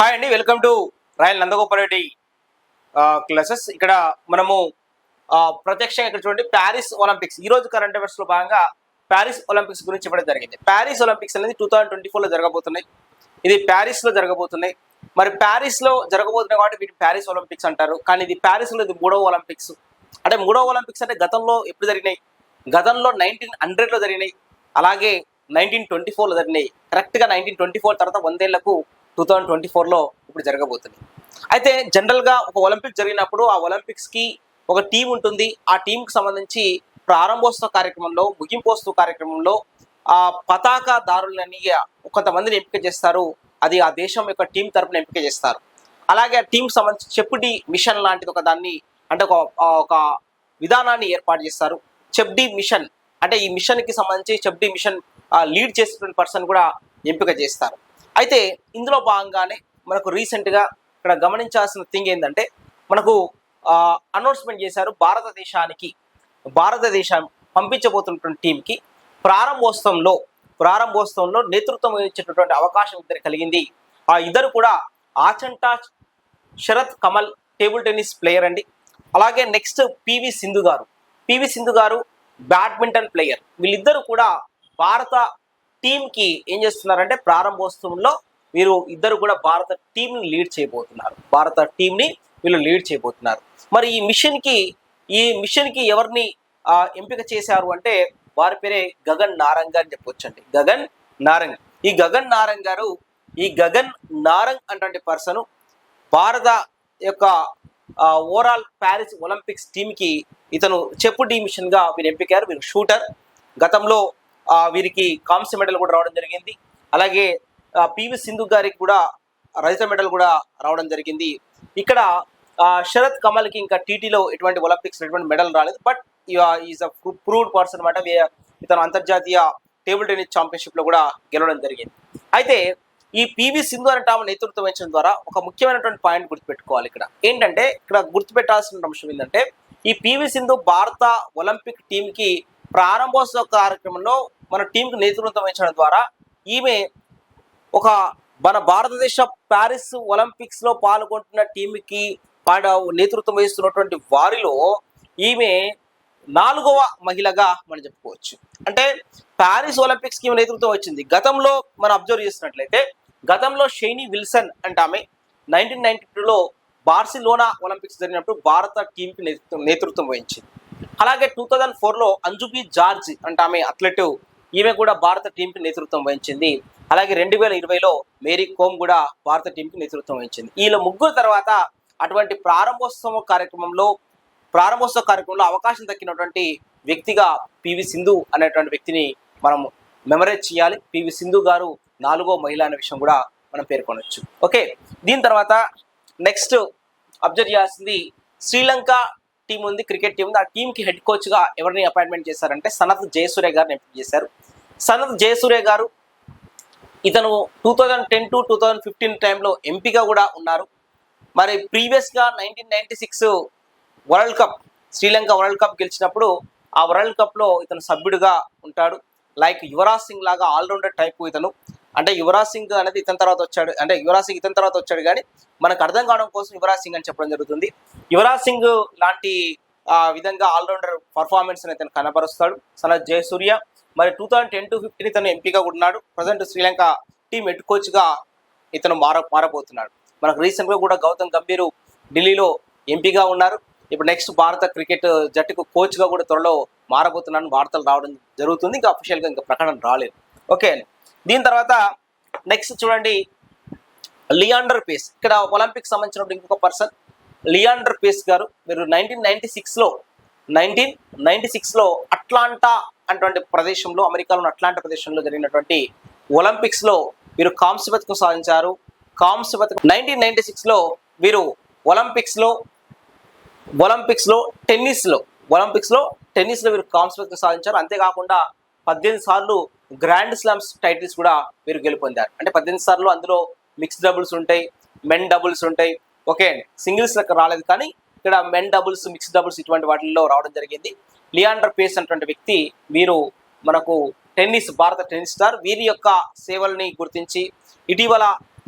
Hi అండి welcome to Royal Nandagopal Reddy classes. ఇక్కడ మనము ప్రత్యక్షంగా ఇక్కడ చూడండి ప్యారిస్ ఒలింపిక్స్. ఈ రోజు కరెంట్ అఫైర్స్లో భాగంగా ప్యారిస్ ఒలింపిక్స్ గురించి చెప్పడం జరిగింది. ప్యారిస్ ఒలింపిక్స్ అనేది టూ థౌసండ్ ట్వంటీ లో జరగబోతున్నాయి. ఇది ప్యారిస్లో జరగబోతున్నాయి. మరి ప్యారిస్లో జరగబోతున్నాయి కాబట్టి వీటి ప్యారిస్ ఒలింపిక్స్ అంటారు. కానీ ఇది ప్యారిస్లో ఇది మూడవ ఒలింపిక్స్. అంటే మూడవ ఒలింపిక్స్ అంటే గతంలో ఎప్పుడు జరిగినాయి? గతంలో నైన్టీన్ హండ్రెడ్లో జరిగినాయి. అలాగే నైన్టీన్ ట్వంటీ లో జరిగినాయి. కరెక్ట్గా నైన్టీన్ ట్వంటీ ఫోర్ తర్వాత వందేళ్ళకు టూ థౌజండ్ ట్వంటీ ఫోర్లో ఇప్పుడు జరగబోతుంది. అయితే జనరల్గా ఒక ఒలింపిక్ జరిగినప్పుడు ఆ ఒలింపిక్స్కి ఒక టీం ఉంటుంది. ఆ టీంకి సంబంధించి ప్రారంభోత్సవ కార్యక్రమంలో ముగింపోత్సవ కార్యక్రమంలో ఆ పతాకదారులని కొంతమందిని ఎంపిక చేస్తారు. అది ఆ దేశం యొక్క టీం తరపున ఎంపిక చేస్తారు. అలాగే ఆ టీంకి సంబంధించి చెప్పుడి మిషన్ లాంటిది ఒక దాన్ని అంటే ఒక ఒక విధానాన్ని ఏర్పాటు చేస్తారు. చెప్డి మిషన్ అంటే ఈ మిషన్కి సంబంధించి చెప్డి మిషన్ లీడ్ చేసినటువంటి పర్సన్ కూడా ఎంపిక చేస్తారు. అయితే ఇందులో భాగంగానే మనకు రీసెంట్గా ఇక్కడ గమనించాల్సిన థింగ్ ఏంటంటే మనకు అనౌన్స్మెంట్ చేశారు భారతదేశానికి భారతదేశం పంపించబోతున్నటువంటి టీంకి ప్రారంభోత్సవంలో ప్రారంభోత్సవంలో నేతృత్వం వహించేటటువంటి అవకాశం ఇద్దరు కలిగింది. ఆ ఇద్దరు కూడా Achanta Sharath Kamal table tennis player అండి. అలాగే నెక్స్ట్ పివి సింధు గారు. పివి సింధు గారు బ్యాడ్మింటన్ ప్లేయర్. వీళ్ళిద్దరూ కూడా భారత టీంకి ఏం చేస్తున్నారంటే ప్రారంభోత్సవంలో వీరు ఇద్దరు కూడా భారత టీంని లీడ్ చేయబోతున్నారు. భారత టీంని వీళ్ళు లీడ్ చేయబోతున్నారు. మరి ఈ మిషన్కి ఈ మిషన్కి ఎవరిని ఎంపిక చేశారు అంటే వారి పేరే గగన్ నారంగ్ అని చెప్పొచ్చండి. గగన్ నారంగ్. ఈ గగన్ నారంగ్ గారు ఈ గగన్ నారంగ్ అటువంటి పర్సన్ భారత యొక్క ఓవరాల్ ప్యారిస్ ఒలింపిక్స్ టీంకి ఇతను చెప్పు టీ మిషన్గా మీరు వీరు ఎంపికారు వీరు షూటర్. గతంలో వీరికి కాంస్య మెడల్ కూడా రావడం జరిగింది. అలాగే పివి సింధు గారికి కూడా రజత మెడల్ కూడా రావడం జరిగింది. ఇక్కడ శరత్ కమల్కి ఇంకా టీటీలో ఎటువంటి ఒలింపిక్స్ ఎటువంటి మెడల్ రాలేదు. But is a proved person అనమాట ఇతను అంతర్జాతీయ టేబుల్ టెన్నిస్ ఛాంపియన్షిప్లో కూడా గెలవడం జరిగింది. అయితే ఈ పివి సింధు అనే టామ్ నేతృత్వం వహించడం ద్వారా ఒక ముఖ్యమైనటువంటి పాయింట్ గుర్తుపెట్టుకోవాలి ఇక్కడ. ఏంటంటే ఇక్కడ గుర్తుపెట్టాల్సిన అంశం ఏంటంటే ఈ పివి సింధు భారత ఒలింపిక్ టీంకి ప్రారంభోత్సవ కార్యక్రమంలో మన టీంకి నేతృత్వం వహించడం ద్వారా ఈమె ఒక మన భారతదేశ ప్యారిస్ ఒలింపిక్స్లో పాల్గొంటున్న టీంకి నేతృత్వం వహిస్తున్నటువంటి వారిలో ఈమె నాలుగవ మహిళగా మనం చెప్పుకోవచ్చు. అంటే ప్యారిస్ ఒలింపిక్స్కి ఈమె నేతృత్వం వచ్చింది. గతంలో మనం అబ్జర్వ్ చేసినట్లయితే గతంలో షైనీ విల్సన్ అంటే ఆమె నైన్టీన్ నైన్టీ టూలో బార్సిలోనా ఒలింపిక్స్ జరిగినప్పుడు భారత టీంకి నేతృత్వం వహించింది. అలాగే టూ థౌజండ్ ఫోర్లో అంజుబి జార్జ్ అంటే ఆమె అథ్లెట్ ఈమె కూడా భారత టీంకి నేతృత్వం వహించింది. అలాగే రెండు వేల ఇరవైలో మేరీ కోమ్ కూడా భారత టీంకి నేతృత్వం వహించింది. వీళ్ళ ముగ్గురు తర్వాత అటువంటి ప్రారంభోత్సవ కార్యక్రమంలో ప్రారంభోత్సవ కార్యక్రమంలో అవకాశం దక్కినటువంటి వ్యక్తిగా పివి సింధు అనేటువంటి వ్యక్తిని మనం మెమరైజ్ చేయాలి. పివి సింధు గారు నాలుగో మహిళ అనే విషయం కూడా మనం పేర్కొనవచ్చు ఓకే దీని తర్వాత నెక్స్ట్ అబ్జర్వ్ చేయాల్సింది శ్రీలంక టీం ఉంది క్రికెట్ టీం ఉంది. ఆ టీంకి హెడ్ కోచ్గా ఎవరిని అపాయింట్మెంట్ చేశారంటే సనత్ జయసూర్య గారిని ఎంపిక చేశారు. సనత్ జయసూర్య గారు ఇతను two thousand ten to two thousand fifteen టైంలో ఎంపీగా కూడా ఉన్నారు. మరి ప్రీవియస్గా nineteen ninety six world cup Sri Lanka world cup గెలిచినప్పుడు ఆ వరల్డ్ కప్లో ఇతను సభ్యుడిగా ఉంటాడు. లైక్ యువరాజ్ సింగ్ లాగా ఆల్రౌండర్ టైప్ ఇతను. అంటే యువరాజ్ సింగ్ అనేది ఇతని తర్వాత వచ్చాడు. అంటే యువరాజ్ సింగ్ ఇతని తర్వాత వచ్చాడు కానీ మనకు అర్థం కావడం కోసం యువరాజ్ సింగ్ అని చెప్పడం జరుగుతుంది. యువరాజ్ సింగ్ లాంటి ఆ, విధంగా ఆల్రౌండర్ పర్ఫార్మెన్స్ ఇతను కనబరుస్తాడు సన జయసూర్య మరి two thousand ten to fifteen ఇతను ఎంపీగా ఉన్నాడు ప్రజెంట్ శ్రీలంక టీం హెడ్ కోచ్గా ఇతను మార మారబోతున్నాడు. మనకు రీసెంట్గా కూడా గౌతమ్ గంభీర్ ఢిల్లీలో ఎంపీగా ఉన్నారు. ఇప్పుడు నెక్స్ట్ భారత క్రికెట్ జట్టుకు కోచ్గా కూడా త్వరలో మారబోతున్నాను వార్తలు రావడం జరుగుతుంది. ఇంకా అఫీషియల్గా ఇంకా ప్రకటన రాలేదు. ఓకే దీని తర్వాత నెక్స్ట్ చూడండి లియాండర్ పేస్ ఇక్కడ ఒలింపిక్ సంబంధించిన ఇంకొక పర్సన్ లియాండర్ పేస్ గారు. మీరు నైన్టీన్ నైన్టీ సిక్స్లో నైన్టీన్ నైన్టీ సిక్స్లో అట్లాంటా అటువంటి ప్రదేశంలో అమెరికాలో అట్లాంటా ప్రదేశంలో జరిగినటువంటి ఒలింపిక్స్లో వీరు కాంస్య పథకం సాధించారు. కాంస్య పథకం నైన్టీన్ నైన్టీ సిక్స్లో వీరు ఒలింపిక్స్లో ఒలింపిక్స్లో టెన్నిస్లో ఒలింపిక్స్లో టెన్నిస్లో వీరు కాంస్య పథకం సాధించారు. అంతేకాకుండా పద్దెనిమిది సార్లు గ్రాండ్ స్లామ్స్ టైటిల్స్ కూడా మీరు గెలుపొందారు. అంటే పద్దెనిమిది సార్లు అందులో మిక్స్ డబుల్స్ ఉంటాయి మెన్ డబుల్స్ ఉంటాయి. ఓకే సింగిల్స్ లెక్క రాలేదు కానీ ఇక్కడ మెన్ డబుల్స్ మిక్స్ డబుల్స్ ఇటువంటి వాటిల్లో రావడం జరిగింది. లియాండర్ పేస్ అటువంటి వ్యక్తి వీరు మనకు టెన్నిస్ భారత టెన్నిస్ స్టార్ వీరి యొక్క సేవల్ని గుర్తించి ఇటీవల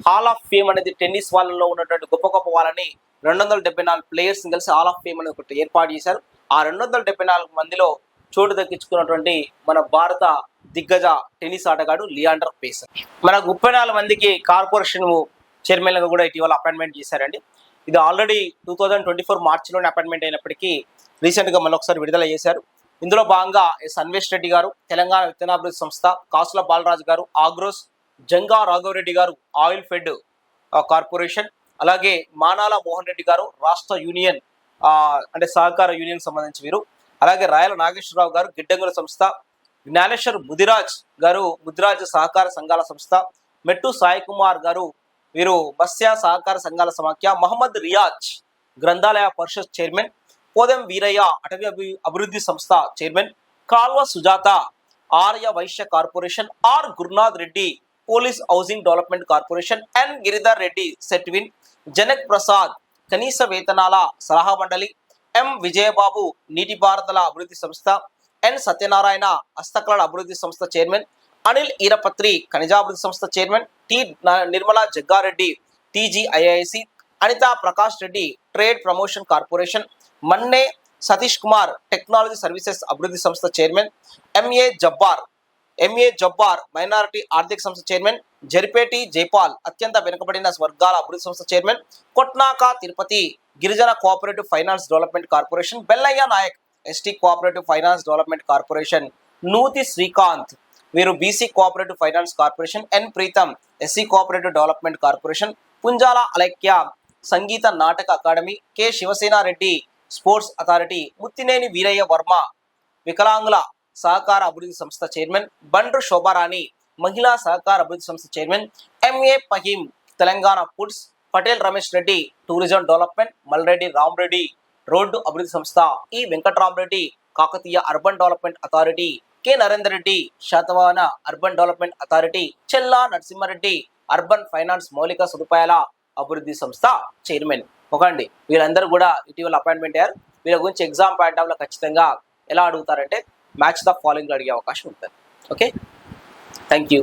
హాల్ ఆఫ్ ఫేమ్ అనేది టెన్నిస్ వాళ్ళలో ఉన్నటువంటి గొప్ప గొప్ప వాళ్ళని రెండు వందల డెబ్బై నాలుగు ప్లేయర్స్ కలిసి హాల్ ఆఫ్ ఫేమ్ అనేది ఒకటి ఏర్పాటు చేశారు. ఆ రెండు వందల డెబ్బై నాలుగు మందిలో చోటు దక్కించుకున్నటువంటి మన భారత దిగ్గజ టెన్నిస్ ఆటగాడు లియాండర్ పేసర్. మనకు ముప్పై నాలుగు మందికి కార్పొరేషన్ చైర్మన్గా కూడా ఇటీవల అపాయింట్మెంట్ చేశారండి. ఇది already two thousand twenty four మార్చిలోనే appointment అయినప్పటికీ రీసెంట్గా మళ్ళీ ఒకసారి విడుదల చేశారు. ఇందులో భాగంగా ఎస్ అన్వేష్ రెడ్డి గారు తెలంగాణ విత్తనాభివృద్ధి సంస్థ కాసుల బాలరాజు గారు ఆగ్రోస్ జంగా రాఘవరెడ్డి గారు ఆయిల్ ఫెడ్ కార్పొరేషన్ అలాగే మానాల మోహన్ రెడ్డి గారు రాష్ట్ర యూనియన్ అంటే సహకార యూనియన్ సంబంధించి వీరు. అలాగే రాయల నాగేశ్వరరావు గారు గిడ్డంగుల సంస్థ జ్ఞానేశ్వర్ ముదిరాజ్ గారు ముదిరాజ్ సహకార సంఘాల సంస్థ మెట్టు సాయి కుమార్ గారు వీరు బస్యా సహకార సంఘాల సమాఖ్య మహమ్మద్ రియాజ్ గ్రంథాలయ పరిషత్ చైర్మన్ పోదెం వీరయ్య అటవీ అభి- అభివృద్ధి సంస్థ chairman Kalva Sujatha Arya Vaishya corporation R Gurunath Reddy police housing development corporation N Giridhar Reddy Setwin Janak Prasad కనీస వేతనాల సలహా మండలి ఎం విజయబాబు నీటిపారుదల అభివృద్ధి సంస్థ ఎన్ సత్యనారాయణ హస్తకళల అభివృద్ధి సంస్థ చైర్మన్ అనిల్ ఈరపత్రి ఖనిజాభివృద్ధి సంస్థ చైర్మన్ టి న- Nirmala Jaggareddy TGIIC Anitha Prakash Reddy trade promotion corporation Manne Satish Kumar technology services అభివృద్ధి సంస్థ chairman MA Jabbar MA Jabbar minority ఆర్థిక సంస్థ చైర్మన్ జరిపేటి జైపాల్ అత్యంత వెనుకబడిన వర్గాల అభివృద్ధి సంస్థ చైర్మన్ కొట్నాక తిరుపతి. గిరిజన cooperative finance development corporation Bellaiah Naik ST cooperative finance development corporation Nuthi Srikanth వీరు BC cooperative finance corporation N Preetham SC cooperative development corporation Punjala Alaikya Sangeeta Nataka academy K Sivasenareddy sports authority Muthineni Veeraiah Varma వికలాంగుల సహకార అభివృద్ధి సంస్థ chairman Bandru Shobharani మహిళా సహకార అభివృద్ధి సంస్థ chairman MA Faheem Telangana foods Patel Ramesh Reddy tourism development Malreddy Ramareddy road అభివృద్ధి సంస్థ E Venkataramareddy Kakatiya urban development authority K. Narender Reddy Satavahana urban development authority Chella Narasimhareddy urban finance మౌలిక సదుపాయాల అభివృద్ధి సంస్థ చైర్మన్. ఒకండి వీళ్ళందరూ కూడా ఇటీవల appointment అయ్యారు. వీళ్ళ గురించి ఎగ్జామ్ పాయింట్ ఆఫ్లో ఖచ్చితంగా ఎలా అడుగుతారంటే మ్యాచ్ ద ఫాలోయింగ్లో అడిగే అవకాశం ఉంటుంది. Okay thank you.